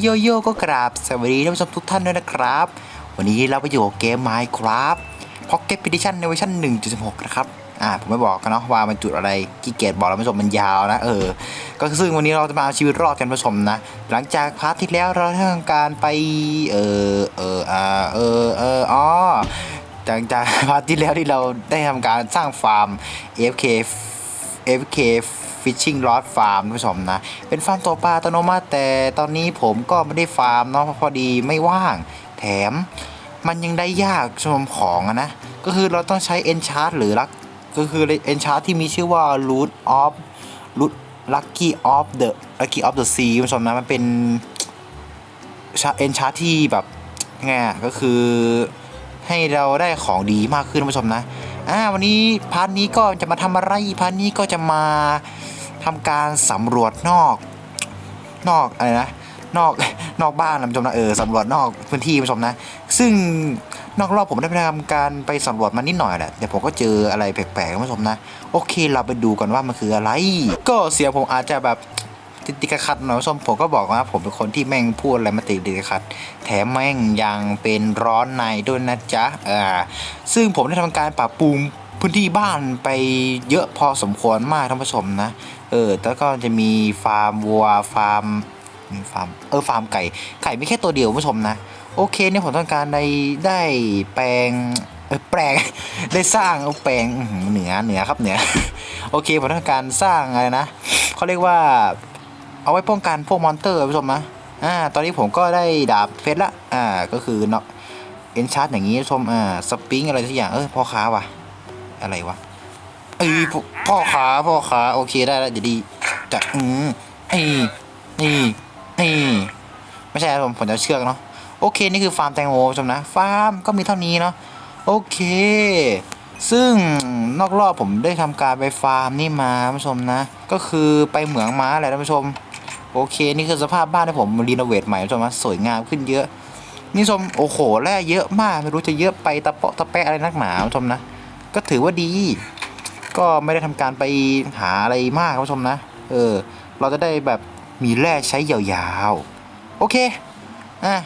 โยโย่ก็กราบสวัสดีท่านผู้ชมทุกท่านด้วยนะครับ วันนี้เราไปอยู่กับเกม Minecraft Pocket Edition ในเวอร์ชัน1.16 นะครับ อ่า ผมไม่บอกกันเนาะว่ามันจุดอะไรกี่เกตบอกแล้วผู้ชมมันยาวนะ เออ ก็ซึ่งวันนี้เราจะมาเอาชีวิตรอดกันผู้ชมนะ หลังจากพาร์ทที่แล้วเราทำการไป เออเอออ่าเออเอออ๋อจากจากพาร์ทที่แล้วที่เราได้ทำการสร้างฟาร์ม AFK AFK Fishing Rod Farm ท่านผู้ชมนะ เป็นฟาร์มตัวปลาอัตโนมัติแต่ตอนนี้ผมก็ไม่ได้ฟาร์มเนาะเพราะพอดีไม่ว่าง แถมมันยังได้ยากชมของนะ ก็คือเราต้องใช้ Enchant หรือลักก็คือ Enchant ที่มีชื่อว่า Root of Root Lucky of the Lucky of the Sea คุณผู้ชมนะ มันเป็นเอนชาร์ที่แบบยังไงก็คือให้เราได้ของดีมากขึ้นท่านผู้ชมนะอ่าวันนี้พาร์ทนี้ก็จะมาทำอะไรพาร์ทนี้ก็จะมา ทำการสำรวจนอก นอกอะไรนะ นอกนอกบ้านนะผู้ชมนะเออสำรวจนอกพื้นที่ผู้ชมนะ ซึ่งนอกรอบผมได้ไปทำการไปสำรวจมานิดหน่อยแหละแต่ผมก็เจออะไรแปลกๆผู้ชมนะ โอเคเราไปดูกันว่ามันคืออะไร ก็เสียงผมอาจจะแบบติดติดขัดหน่อยผู้ชมผมก็บอกว่าผมเป็นคนที่แม่งพูดอะไรมาติดติดขัด แถมแม่งยังเป็นร้อนในด้วยนะจ๊ะอ่าซึ่งผมได้ทำการปรับปรุง พื้นที่บ้านไปเยอะพอสมควรมากท่านผู้ชมนะ เออ แล้วก็จะมีฟาร์มวัว ฟาร์ม ฟาร์ม เออ ฟาร์มไก่ ไก่ไม่แค่ตัวเดียวผู้ชมนะ โอเคเนี่ยผมต้องการได้ได้แปลงเออแปลงได้สร้างเอาแปลงเหนือเหนือครับเหนือโอเคผมต้องการสร้างอะไรนะเขาเรียกว่าเอาไว้ป้องกันพวกมอนเตอร์ผู้ชมนะอ่าตอนนี้ผมก็ได้ดาบเพชรละอ่าก็คือเนาะเอนชาร์อย่างนี้ผู้ชมอ่าสปริงอะไรสักอย่างเออพอค้าว่ะ อะไรวะเอ้ยพ่อพ่อค้าพ่อค้าโอเคได้แล้วเดี๋ยวดีจะอืมนี่นี่นี่ไม่ใช่ผมผมจะเชือกเนาะโอเคนี่คือฟาร์มแตงโมชมนะ ฟาร์มก็มีเท่านี้เนาะโอเค ซึ่งนอกรอบผมได้ทำการไปฟาร์มนี่มาท่านผู้ชมนะ ก็คือไปเหมืองม้าแหละท่านผู้ชม โอเคนี่คือสภาพบ้านที่ผมรีโนเวทใหม่ท่านผู้ชมนะสวยงามขึ้นเยอะนี่ชมโอ้โหแร่เยอะมากไม่รู้จะเยอะไปตะเปาะตะแปะอะไรนักหนาท่านผู้ชมนะ ก็ถือว่าดี ก็ไม่ได้ทำการไปหาอะไรมากท่านผู้ชมนะ เออ เราจะได้แบบมีแร่ใช้ยาวๆ โอเค อะ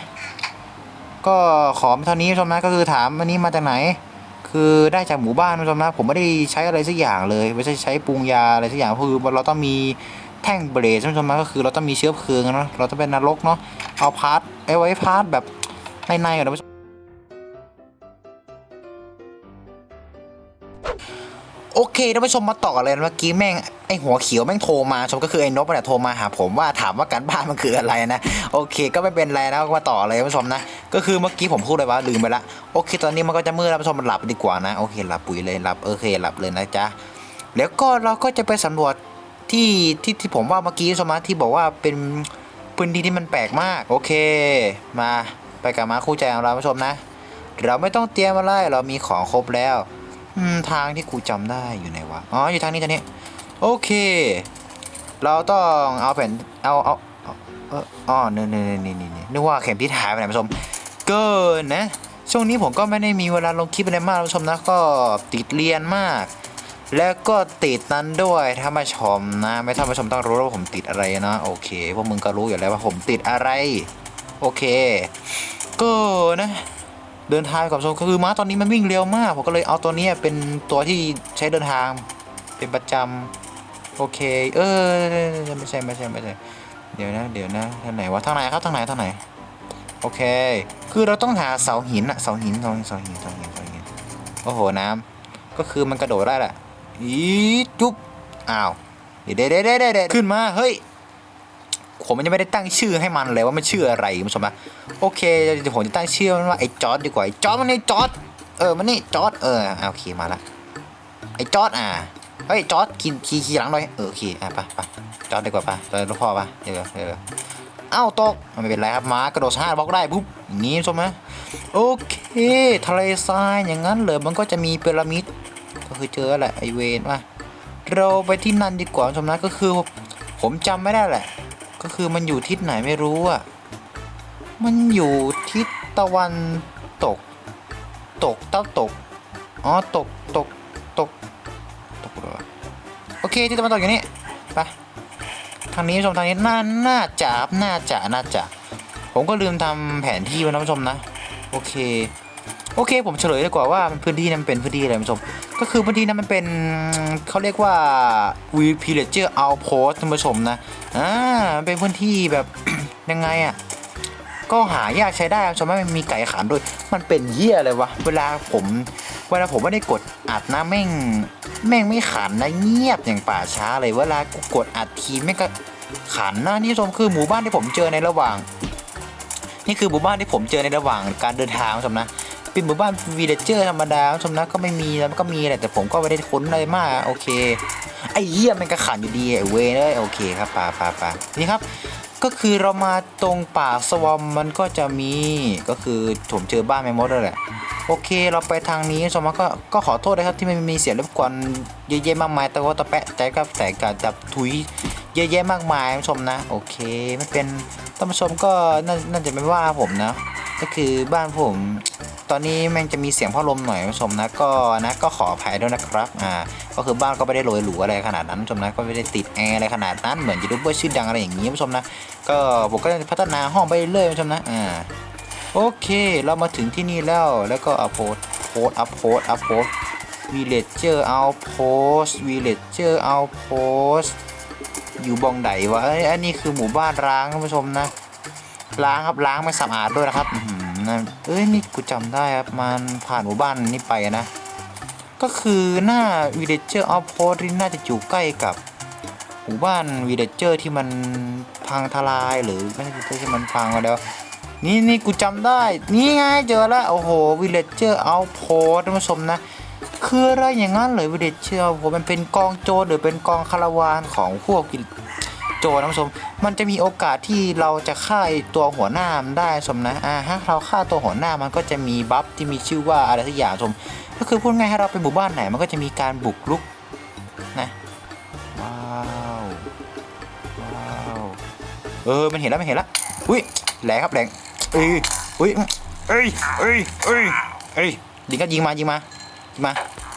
ก็ขอเท่านี้ผู้ชมนะ ก็คือถามอันนี้มาจากไหน คือได้จากหมู่บ้านท่านผู้ชมนะ ผมไม่ได้ใช้อะไรสักอย่างเลย ไม่ใช่ใช้ปรุงยาอะไรสักอย่าง คือเราต้องมีแท่งเบรดท่านผู้ชมนะ ก็คือเราต้องมีเชื้อเพลิงเนาะเราต้องเป็นนรกเนาะ เอาพาร์ทไอ้ไว้พาร์ทแบบในๆก่อนนะผู้ชม โอเคท่านผู้ชมมาต่อเลยเมื่อกี้แม่งไอหัวเขียวแม่งโทรมาชมก็คือไอ้นบเนี่ยโทรมาหาผมว่าถามว่าการบ้านมันคืออะไรนะโอเค ก็ไม่เป็นไรนะมาต่อเลยท่านผู้ชมนะ ก็คือเมื่อกี้ผมพูดเลยว่าลืมไปละโอเค ตอนนี้มันก็จะมืดแล้วท่านผู้ชมมันหลับดีกว่านะโอเคหลับปุ๋ยเลยหลับโอเคหลับเลยนะจ๊ะแล้วก็เราก็จะไปสำรวจที่ที่ที่ผมว่าเมื่อกี้สมาที่บอกว่าเป็นพื้นที่ที่มันแปลกมาก โอเค มาไปกับมาคู่ใจของเราท่านผู้ชมนะ เราไม่ต้องเตรียมอะไรเรามีของครบแล้ว ทางที่กูจำได้อยู่ไหนวะ อ๋อ อยู่ทางนี้ทางนี้ โอเค เราต้องเอาแผ่น เอาเอาเอาเออ๋อนี่นี่นี่นี่นี่นึกว่าเข็มทิศหายไปไหนผู้ชม เกินนะ ช่วงนี้ผมก็ไม่ได้มีเวลาลงคลิปอะไรมากผู้ชมนะ ก็ติดเรียนมาก แล้วก็ติดนั้นด้วยถ้ามาชมนะ ไม่ท่านผู้ชมต้องรู้ว่าผมติดอะไรนะ โอเค พวกมึงก็รู้อยู่แล้วว่าผมติดอะไร โอเค ก็นะ เดินทางกับชมคือม้าตอนนี้มันวิ่งเร็วมากผมก็เลยเอาตัวนี้เป็นตัวที่ใช้เดินทางเป็นประจำโอเคเออไม่ใช่ไม่ใช่ไม่ใช่เดี๋ยวนะเดี๋ยวนะทางไหนวะทางไหนครับทางไหนทางไหนโอเค คือเราต้องหาเสาหินอะเสาหินเสาหินเสาหินเสาหินเสาหินโอ้โหน้ำก็คือมันกระโดดได้แหละอีจุ๊บอ้าวเดี๋ยวเดี๋ยวเดี๋ยวเดี๋ยวเดี๋ยวขึ้นมาเฮ้ย ผมยังไม่ได้ตั้งชื่อให้มันเลยว่ามันชื่ออะไรคุณผู้ชมนะโอเคเดี๋ยวผมจะตั้งชื่อมันว่าไอ้จอร์ดดีกว่าไอ้จอร์ดมันนี่จอร์ดเออมันนี่จอร์ดเอออะโอเคมาละไอ้จอร์ดอะเฮ้ยจอร์ดขี่ขี่ขี่หลังหน่อยเออโอเคอะไปไปจอร์ดดีกว่าไปไปลูกพ่อไปเดี๋ยวเดี๋ยวเดี๋ยวอ้าตกไม่เป็นไรครับม้ากระโดดห้าบล็อกได้ปุ๊บอย่างนี้ใช่ไหมโอเค ทะเลทรายอย่างนั้นเลยมันก็จะมีพีระมิดก็คือเจอแหละไอเวนมาเราไปที่นั่นดีกว่าชมนะก็คือ ผมจำไม่ได้แหละ ก็คือมันอยู่ทิศไหนไม่รู้อะ มันอยู่ทิศตะวันตก ตกเต้าตก อ๋อ ตก ตก ตก ตกเลยโอเคที่ตะวันตกอย่างนี้ ไป ทางนี้ผู้ชมทางนี้น่าน่าจะน่าจะน่าจะ ผมก็ลืมทำแผนที่ไว้นะผู้ชมนะ โอเค โอเค ผมเฉลยดีกว่าว่ามันพื้นที่นั้นเป็นพื้นที่อะไรผู้ชม ก็คือพื้นที่นั้นมันเป็นเขาเรียกว่า v p i l l a g e r Outpost ท่านผู้ชมนะอ่าเป็นพื้นที่แบบยังไงอะ่ะก็หายากใช้ได้ครับชมว่ามันมีไก่ขันด้วย มันเป็นเหี้ยอะไรวะ เวลาผม เวลาผมไม่ได้กดอัดนะแม่ง แม่งไม่ขันนะเงียบอย่างป่าช้าเลย เวลากูกดอัดทีแม่งก็ขันนะนี่ชมคือหมู่บ้านที่ผมเจอในระหว่าง นี่คือหมู่บ้านที่ผมเจอในระหว่างการเดินทางคุณผู้ชมนะ เป็นหมู่บ้านวีเลเจอร์ธรรมดาชมนะก็ไม่มีแล้วก็มีแหละแต่ผมก็ไม่ได้ค้นอะไรมากโอเค ไอ้เหี้ยมันก็ขันอยู่ดีไอ้เวยเลยโอเคครับป่าป่าป่านี่ครับ ก็คือเรามาตรงป่าสวอมมันก็จะมีก็คือผมเจอบ้านแมมมดแล้วแหละโอเค เราไปทางนี้สมมติก็ก็ขอโทษนะครับที่ไม่มีเสียงรบกวนเยอะแยะมากมายแต่ว่าตะแปะใจก็แต่การจับถุยเยอะแยะมากมายผู้ชมนะ โอเคไม่เป็นท่านผู้ชมก็น่าจะไม่ว่าผมนะ ก็คือบ้านผม ตอนนี้แม่งจะมีเสียงพัดลมหน่อยผู้ชมนะก็นะก็ขออภัยด้วยนะครับอ่าก็คือบ้านก็ไม่ได้โรยหรูอะไรขนาดนั้นผู้ชมนะก็ไม่ได้ติดแอร์อะไรขนาดนั้นเหมือนยูทูบเบอร์ชื่อดังอะไรอย่างนี้ผู้ชมนะก็ผมก็จะพัฒนาห้องไปเรื่อยผู้ชมนะอ่าโอเค เรามาถึงที่นี่แล้วแล้วก็อัพโพสโพสอัพโพสอัพโพสวีเลเจอร์เอาโพสวีเลเจอร์เอาโพสอยู่บองไดวะเอ้ยอันนี้คือหมู่บ้านร้างท่านผู้ชมนะ ล้างครับล้างไม่สะอาดด้วยนะครับอื นั่นเอ้ยนี่กูจำได้ครับมันผ่านหมู่บ้านนี้ไปนะ ก็คือหน้าวีเลเจอร์เอาโพสที่น่าจะอยู่ใกล้กับหมู่บ้านวีเลเจอร์ที่มันพังทลายหรือไม่ใช่ที่มันพังมาแล้วนี่นี่กูจำได้ นี่ไงเจอแล้ว โอ้โหวิลเลจเจอร์เอาโพสท่านผู้ชมนะ คืออะไรอย่างนั้นเลยวิเลจเจอร์ผมมันเป็นกองโจรหรือเป็นกองคาราวานของพวก โจรท่านผู้ชม มันจะมีโอกาสที่เราจะฆ่าไอตัวหัวหน้ามันได้ชมนะอ่าฮะเราฆ่าตัวหัวหน้ามันก็จะมีบัฟที่มีชื่อว่าอะไรสักอย่างชม ก็คือพูดง่ายให้เราไปหมู่บ้านไหนมันก็จะมีการบุกรุกนะว้าวว้าวเออมันเห็นแล้วมันเห็นแล้วอุ้ยแหลกครับแหลกเอ้ยเอ้ยเอ้ยเอ้ยเอ้ยเอ้ยยิงก็ยิงมายิงมายิงมา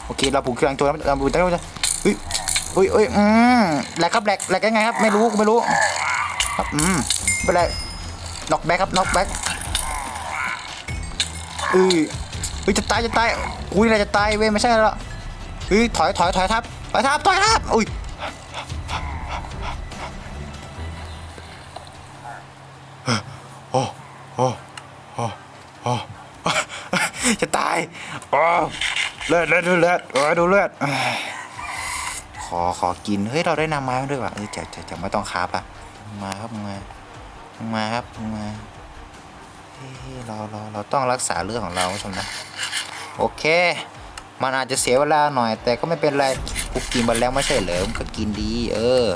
โอเคเราผูกเครื่องตัวแล้เราผูกตัวแล้วเฮ้ย เฮ้ยเอ้ยอืมแหลกครับแหลกแหลกยังไงครับ ไม่รู้ไม่รู้ ครับอืมไม่เป็นไรน็อกแบ็คครับน็อกแบ็คอ้ยเฮ้ยจะตายจะตายอุ้ยอะไรจะตายเว้ยไม่ใช่แล้วเฮ้ยถอยถอยถอยทับถอยทับถอยทับอุ้ยโอ้โอ้โอ้โอ้จะตายโอ้เลือดเลือดเลือดโอ้ดูเลือด อขอขอกิน เฮ้ย เราได้นำไม้มาด้วยว่ะเออจะจะจะไม่ต้องคาบละมาครับมามาครับมาเฮ้ยเราเราเราต้องรักษาเลือดของเราผู้ชมนะ โอเค มันอาจจะเสียเวลาหน่อย แต่ก็ไม่เป็นไรกูกินมาแล้วไม่ใช่เหรอมันก็กินดี เออ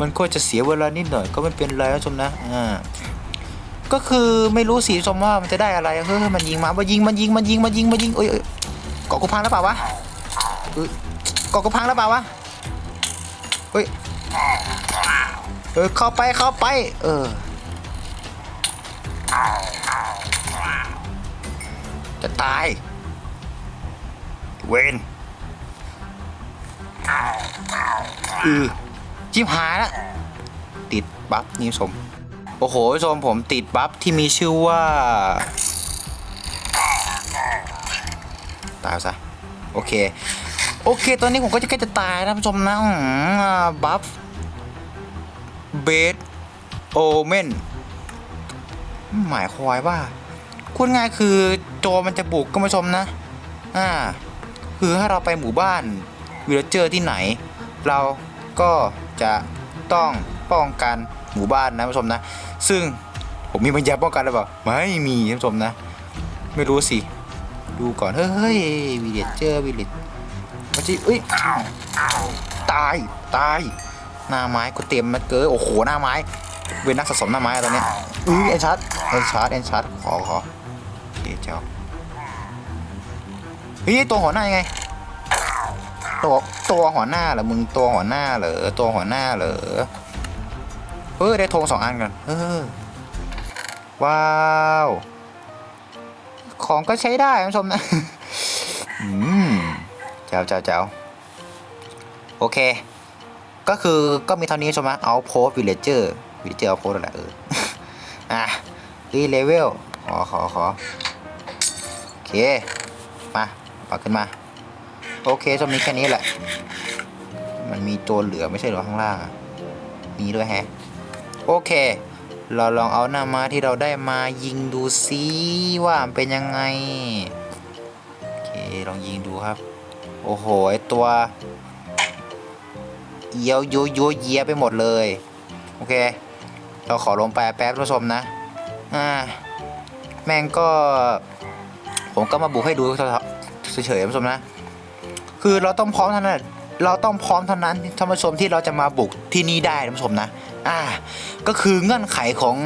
มันก็จะเสียเวลานิดหน่อยก็ไม่เป็นไรผู้ชมนะอ่าก็คือไม่รู้สีสมว่ามันจะได้อะไรเฮ้ยมันยิงมามันยิงมันยิงมันยิงมันยิงมันยิงเอ้ยเอ้ยเกาะกูพังแล้วเปล่าวะเอ้ยเกาะกูพังแล้วเปล่าวะ เฮ้ยเออเข้าไปเข้าไป เออ จะตาย เวนเออจิบหายล้วติดบัฟนี่ผู้ชมโอ้โหชมผมติดบัฟที่มีชื่อว่า ตายซะ โอเค โอเค ตอนนี้ผมก็จะใกล้จะตายนะผู้ชมนะบัฟเบสโอเมนหมายความว่าคุณง่ายคือโจมันจะบุกก็ผู้ชมนะ อ่า คือถ้าเราไปหมู่บ้านวิลเจอร์ที่ไหน เราก็จะต้องป้องกันหมู่บ้านนะผู้ชมนะ ซึ่งผมมีปัญญาป้องกันหรือเปล่าไม่มีท่านผู้ชมนะ ไม่รู้สิ ดูก่อน เฮ้ยวิลเจอร์วิล มันจะเอ้ยตายตายหน้าไม้กูเตรียมมาเกินโอ้โหหน้าไม้เป็นนักสะสมหน้าไม้ตอนเนี้ยอุ้ยเอ็นชาร์ดเอ็นชาร์ดเอ็นชาร์ดขอขอเดี๋ยวเจ้าเฮ้ยตัวหัวหน้ายังไงตัวตัวหัวหน้าเหรอมึงตัวหัวหน้าเหรอตัวหัวหน้าเหรอเออได้ธงสองอันกันเออว้าว ของก็ใช้ได้คุณผู้ชมนะอืม จ้าเจ้าเจ้าโอเค ก็คือก็มีเท่านี้ใช่ไหมเอาโพสวิลเลจเจอร์วิลเลเจอร์เอาโพสอะไรเอออะเฮ้ยเลเวลขอขอขอโอเค มาปักขึ้นมา โอเคจะมีแค่นี้แหละ มันมีตัวเหลือไม่ใช่เหรอข้างล่างอะมีด้วยแฮะ โอเค เราลองเอาหน้ามาที่เราได้มายิงดูซิว่ามันเป็นยังไง โอเค ลองยิงดูครับ โอ้โหไอตัวเอียวโยโยเยียไปหมดเลย โอเค เราขอลงไปแป๊บผู้ชมนะ อ่า แม่งก็ ผมก็มาบุกให้ดูเฉยๆผู้ชมนะ คือเราต้องพร้อมเท่านั้นเราต้องพร้อมเท่านั้นท่านผู้ชมที่เราจะมาบุกที่นี่ได้ท่านผู้ชมนะ อ่า ก็คือเงื่อนไขของ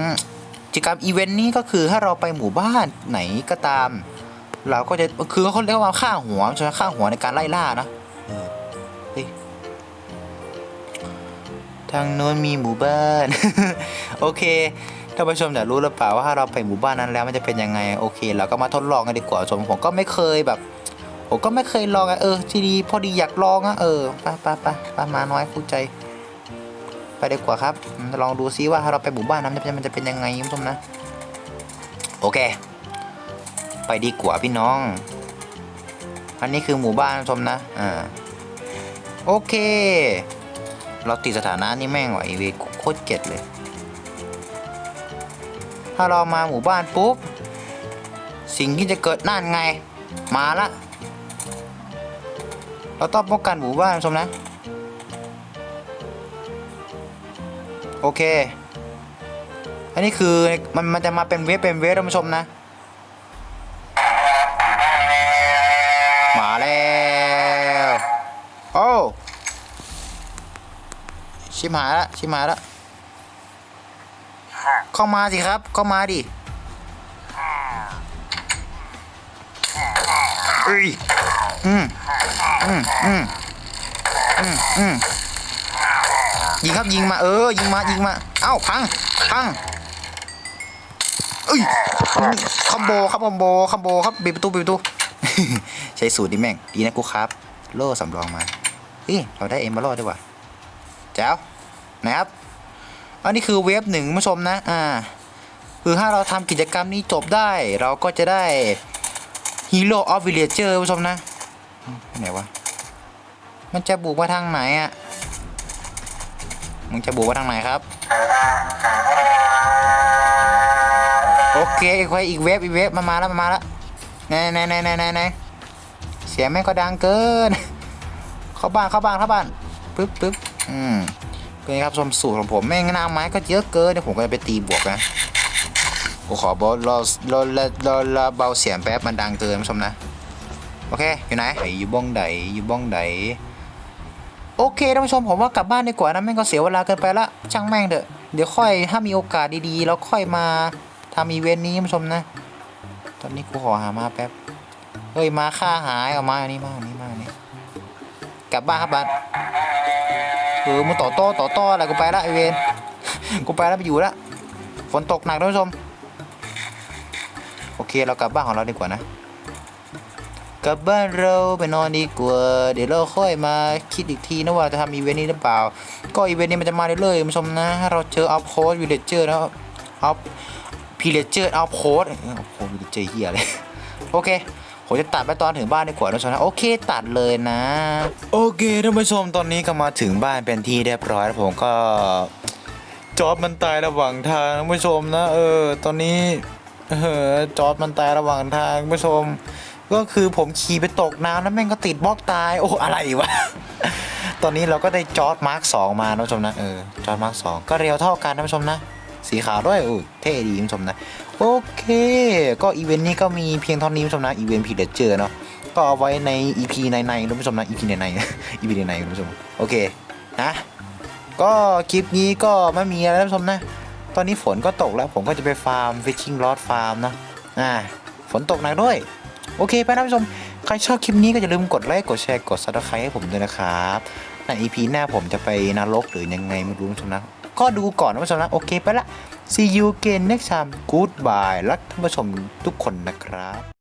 กิจกรรมอีเวนต์นี้ก็คือถ้าเราไปหมู่บ้านไหนก็ตาม เราก็จะคือเขาเรียกว่าค่าหัวใช่ไหมค่าหัวในการไล่ล่านะเออเฮ้ยทางโน้นมีหมู่บ้าน โอเคท่านผู้ชมอยากรู้หรือเปล่าว่าถ้าเราไปหมู่บ้านนั้นแล้วมันจะเป็นยังไงโอเค เราก็มาทดลองกันดีกว่าชมผมก็ไม่เคยแบบผมก็ไม่เคยลองอะเออทีดีพอดีอยากลองอะเออไปไปไปไปมาน้อยคู่ใจ ไปดีกว่าครับอืมลองดูซิว่าถ้าเราไปหมู่บ้านนั้นมันจะเป็นยังไงคุณผู้ชมนะ โอเค ไปดีกว่าพี่น้อง อันนี้คือหมู่บ้านชมนะอ่าโอเค เราติดสถานะนี่แม่งว่ะไอเวโคตรเจ็ดเลย ถ้าเรามาหมู่บ้านปุ๊บ สิ่งที่จะเกิดนั่นไง มาละ เราต้องป้องกันหมู่บ้านชมนะ โอเค อันนี้คือมันมันจะมาเป็นเวฟเป็นเวฟท่านผู้ชมนะ มาแล้ว โอ้ ชิมหายละชิมหายละเข้ามาสิครับ เข้ามาดิเอ้ยอืมอืมอืมอืมอืมยิงครับยิงมาเออ ยิงมายิงมา เอ้าพังพังเอ้ยนี่คอมโบครับคอมโบคอมโบครับปิดประตูปิดประตู ใช้สูตรดิแม่ง ดีนะกูครับ โล่สำรองมาเฮ้ยเราได้เอ็มบอลด้วยว่ะแจ๋ว นะครับ อันนี้คือเวฟหนึ่งผู้ชมนะอ่าคือถ้าเราทำกิจกรรมนี้จบได้ เราก็จะได้ Hero of Villager ผู้ชมนะไหนวะมันจะบุกมาทางไหนอะมึงจะบุกมาทางไหนครับ โอเคอีกไวอีกเวฟอีกเวฟมามาแล้วมามาแล้วไหนไหนไหนไหนไหนเสียงแม่ก็ดังเกิน เข้าบ้านเข้าบ้านเข้าบ้านปึ๊บปึ๊บอืม นไงครับชมสูตรของผมแม่งหน้าไม้ก็เยอะเกินเดี๋ยวผมก็จะไปตีบวกนะผมขอบอสรอรอรอรอรอเบาเสียงแป๊บมันดังเกินผู้ชมนะโอเคอยู่ไหนไอ้อยู่บ้องไหนอยู่บ้องไหนโอเคท่านผู้ชมผมว่ากลับบ้านดีกว่านะแม่งก็เสียเวลาเกินไปละช่างแม่งเถอะเดี๋ยวค่อยถ้ามีโอกาสดีๆแล้วค่อยมาทำอีเวนต์นี้ท่านผู้ชมนะ ตอนนี้กูขอหามาแป๊บเฮ้ยมาค่าหายเอามาอันนี้มาอันนี้มาอันนี้กลับบ้านครับบ้าน เออมึงต่อโต้ต่อโต้อะไรกูไปละไอเวนกูไปแล้วไปอยู่ละฝนตกหนักท่านผู้ชม โอเคเรากลับบ้านของเราดีกว่านะ กลับบ้านเราไปนอนดีกว่า เดี๋ยวเราค่อยมาคิดอีกทีนะว่าจะทำอีเวนต์นี้หรือเปล่า ก็อีเวนต์นี้มันจะมาเรื่อยๆคุณผู้ชมนะเราเจออัพโพสวิลเลจเจอร์นะอัพพีเลเจอร์อัพโพสอัพโพสวิลเลจเจอร์เฮียเลยโอเค ผมจะตัดไปตอนถึงบ้านดีกว่าท่านผู้ชมนะโอเคตัดเลยนะ โอเคท่านผู้ชมตอนนี้ก็มาถึงบ้านเป็นที่เรียบร้อยแล้วผมก็จอร์ดมันตายระหว่างทางท่านผู้ชมนะ เออ ตอนนี้เออจอร์ดมันตายระหว่างทางท่านผู้ชม ก็คือผมขี่ไปตกน้ำแล้วแม่งก็ติดบล็อกตายโอ้อะไรวะตอนนี้เราก็ได้จอร์ดมาร์คสองมาท่านผู้ชมนะเออจอร์ดมาร์คสองก็เร็วเท่ากันท่านผู้ชมนะสีขาวด้วยอุ้เท่ดีท่านผู้ชมนะโอเก็อีเวนต์นี้ก็มีเพียงเท่านี้ท่านผู้ชมนะอีเวนต์พีเดเจอร์เนาะก็เอาไว้ใน EP ในในๆท่านผู้ชมนะ EP ในใน EP ในในท่านผู้ชมโอเคนะก็คลิปนี้ก็ไม่มีอะไรท่านผู้ชมนะ ตอนนี้ฝนก็ตกแล้วผมก็จะไปฟาร์ม fishing rod farm นะอ่าฝนตกหนักด้วย โอเคไปนะท่านผู้ชม ใครชอบคลิปนี้ก็อย่าลืมกดไลค์กดแชร์กด subscribe ให้ผมด้วยนะครับใน EP หน้าผมจะไปนรกหรือยังไงไม่รู้ท่านผู้ชมนะก็ดูก่อนนะท่านผู้ชมนะโอเคไปละ see you again next time goodbye รักท่านผู้ชมทุกคนนะครับ